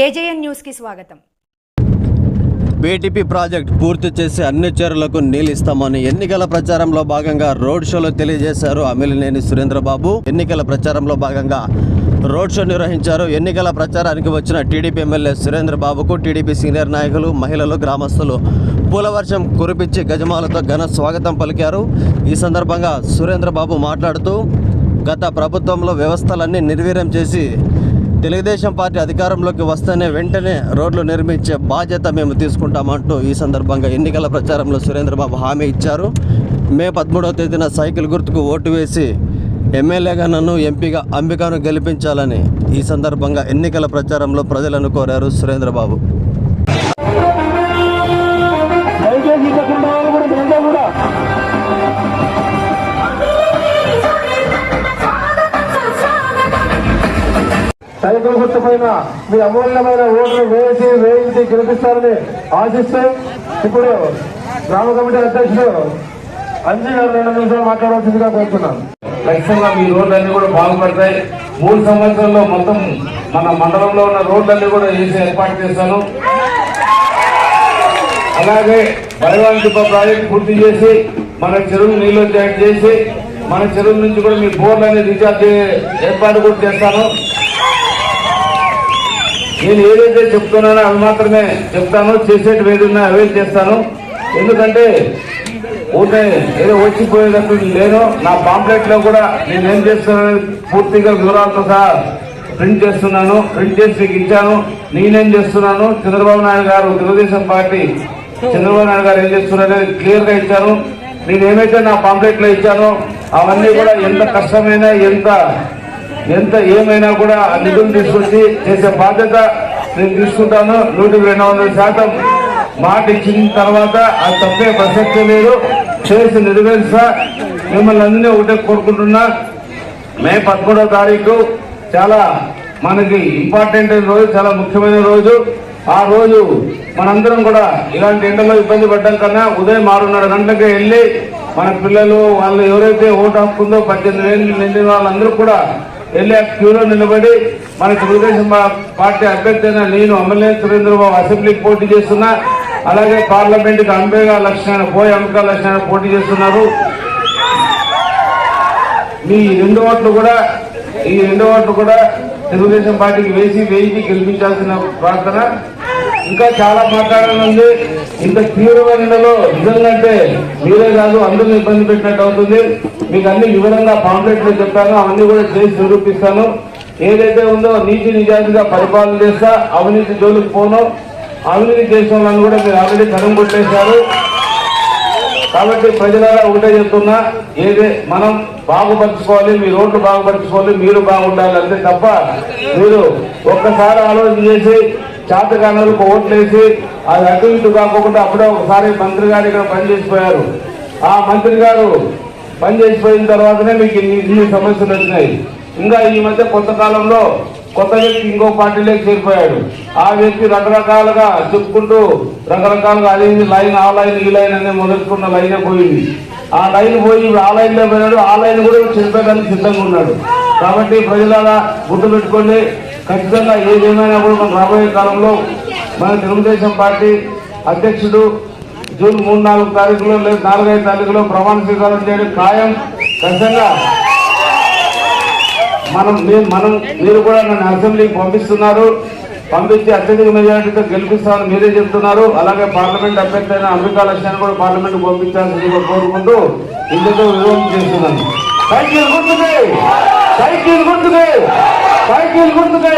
AJN న్యూస్కి స్వాగతం. BTP project పూర్తి చేసి అన్ని చెరువులకు నీళ్ళు ఇస్తామని ఎన్నికల ప్రచారంలో భాగంగా రోడ్ షోలో తెలియజేశారు అమిలినేని సురేంద్రబాబు. ఎన్నికల ప్రచారంలో భాగంగా రోడ్ షో నిర్వహించారు. ఎన్నికల ప్రచారానికి వచ్చిన టీడీపీ ఎమ్మెల్యే సురేంద్రబాబుకు టీడీపీ సీనియర్ నాయకులు మహిళలు గ్రామస్తులు పూలవర్షం కురిపించి గజమాలతో ఘన స్వాగతం పలికారు. ఈ సందర్భంగా సురేంద్రబాబు మాట్లాడుతూ గత ప్రభుత్వంలో వ్యవస్థలన్నీ నిర్వీర్యం చేసి తెలుగుదేశం పార్టీ అధికారంలోకి వస్తేనే వెంటనే రోడ్లు నిర్మించే బాధ్యత మేము తీసుకుంటామంటూ ఈ సందర్భంగా ఎన్నికల ప్రచారంలో సురేంద్రబాబు హామీ ఇచ్చారు. మే పదమూడవ తేదీన సైకిల్ గుర్తుకు ఓటు వేసి ఎమ్మెల్యేగా నన్ను ఎంపీగా అంబికాను గెలిపించాలని ఈ సందర్భంగా ఎన్నికల ప్రచారంలో ప్రజలను కోరారు సురేంద్రబాబు. సైకిల్ గుర్తుపైన మీ అమూల్యమైన ఓట్లు వేసి వేయించి గెలిపిస్తారని ఆశిస్తూ ఇప్పుడు గ్రామ కమిటీ అధ్యక్షుడు అంజీ గారు రెండు నిమిషాలు మాట్లాడవలసిందిగా కోరుతున్నాను. ఖచ్చితంగా మీ రోడ్లన్నీ కూడా బాగుపడతాయి. మూడు సంవత్సరాల్లో మొత్తం మన మండలంలో ఉన్న రోడ్లన్నీ కూడా వేసి ఏర్పాటు చేస్తాను అలాగే బలవాన్ దిబ్బ ప్రాజెక్ట్ పూర్తి చేసి మన చెరువు నీళ్ళు వచ్చేట్టు చేసి మన చెరువు నుంచి కూడా మీ బోర్లన్నీ రీఛార్జ్ ఏర్పాటు కూడా చేస్తాను. నేను ఏదైతే చెప్తున్నానో అవి మాత్రమే చెప్తాను చేసేటి ఏదైనా అవే చేస్తాను. ఎందుకంటే ఊరికే ఏదో వచ్చిపోయేటట్టు లేను నా పాంప్లెట్లో కూడా నేను ఏం చేస్తున్నాను పూర్తిగా వివరాలతో సహా ప్రింట్ చేస్తున్నాను ప్రింట్ చేసి ఇచ్చాను. నేనేం చేస్తున్నాను చంద్రబాబు నాయుడు గారు తెలుగుదేశం పార్టీ చంద్రబాబు నాయుడు గారు ఏం చేస్తున్నారో క్లియర్గా ఇచ్చాను. నేను ఏమైతే నా పాంప్లెట్లో ఇచ్చానో అవన్నీ కూడా ఎంత కష్టమైనా ఎంత ఎంత ఏమైనా కూడా ఆ నిధులు తీసుకొచ్చి చేసే బాధ్యత నేను తీసుకుంటాను. నూటికి రెండు వందల శాతం మాట ఇచ్చిన తర్వాత అది తప్పే ప్రసక్తి లేదు. చేసి నెరవేర్చా మిమ్మల్ని అందరినీ ఒకటే కోరుకుంటున్నా. మే పదమూడవ తారీఖు చాలా మనకి ఇంపార్టెంట్ అయిన రోజు చాలా ముఖ్యమైన రోజు. ఆ రోజు మనందరం కూడా ఇలాంటి ఎండలో ఇబ్బంది పడ్డం కన్నా ఉదయం ఆరున్నర గంటలకే వెళ్ళి మన పిల్లలు వాళ్ళు ఎవరైతే ఓటు హక్కుందో పద్దెనిమిది ఏళ్ళు నిండిన వాళ్ళందరూ కూడా వెళ్ళి ఆ క్యూలో నిలబడి మన తెలుగుదేశం పార్టీ అభ్యర్థి అయిన నేను ఎమ్మెల్యే సురేంద్రబాబు అసెంబ్లీకి పోటీ చేస్తున్నా. అలాగే పార్లమెంట్కి అంబేగా లక్ష్మణ పోయి అంబికా లక్ష్మణ పోటీ చేస్తున్నారు. మీ రెండు ఓట్లు కూడా ఈ రెండు ఓట్లు కూడా తెలుగుదేశం పార్టీకి వేసి వేయించి గెలిపించాల్సిన ప్రార్థన. ఇంకా చాలా మాట్లాడాలండి. ఇంత తీవ్రమైన నెలలో నిజంగా మీరే కాదు అందరిని ఇబ్బంది పెట్టినట్టు అవుతుంది. మీకు అన్ని వివరంగా పాంప్లెట్లు చెప్తాను. అవన్నీ కూడా చేసి నిరూపిస్తాను ఏదైతే ఉందో నీతి నిజాయితీగా పరిపాలన చేస్తా అవినీతి జోలికి పోను. అవినీతి చేసిన వాళ్ళని కూడా మీరు ఆల్రెడీ కరం కొట్టేశారు. కాబట్టి ప్రజలారా ఒకటే చెప్తున్నా ఏదే మనం బాగుపరచుకోవాలి మీ రోడ్లు బాగుపరచుకోవాలి మీరు బాగుండాలి. అంతే తప్ప మీరు ఒక్కసారి ఆలోచన చేసి చేతకానులకు ఓట్లేసి అది అటు ఇటు కాకుండా అప్పుడే ఒకసారి మంత్రి గారు ఇక్కడ పనిచేసిపోయారు ఆ మంత్రి గారు పనిచేసిపోయిన తర్వాతనే మీకు ఇన్ని ఇన్ని సమస్యలు వచ్చినాయి. ఇంకా ఈ మధ్య కొత్త కాలంలో కొత్త వ్యక్తి ఇంకో పార్టీలోకి చేరిపోయాడు. ఆ వ్యక్తి రకరకాలుగా చెప్పుకుంటూ రకరకాలుగా అది లైన్ ఆ లైన్ ఈ లైన్ అనే మొదలుకున్న లైనే పోయింది. ఆ లైన్ పోయి ఆ లైన్లో పోయినాడు ఆ లైన్ కూడా చెరిపోయడానికి సిద్ధంగా ఉన్నాడు. కాబట్టి ప్రజలారా గుర్తు పెట్టుకోండి ఖచ్చితంగా ఏదేమైనా కూడా మన రాబోయే కాలంలో మన తెలుగుదేశం పార్టీ అధ్యక్షుడు జూన్ మూడు నాలుగు తారీఖులో లేదు నాలుగైదు తారీఖులో ప్రమాణ స్వీకారం చేయడం ఖాయం. ఖచ్చితంగా మనం మనం మీరు కూడా నన్ను అసెంబ్లీకి పంపిస్తున్నారు. పంపించి అత్యధిక మెజారిటీతో గెలిపిస్తామని మీరే చెప్తున్నారు. అలాగే పార్లమెంట్ అభ్యర్థి అయిన అంబికా లక్ష్యాన్ని కూడా పార్లమెంట్ పంపించాలని కోరుకుంటూ ఇందుతో విరోధం చేస్తున్నాను. సైకిల్ గుర్తుకే. సైకిల్ గుర్తుకే. సైకిల్ గుర్తుకే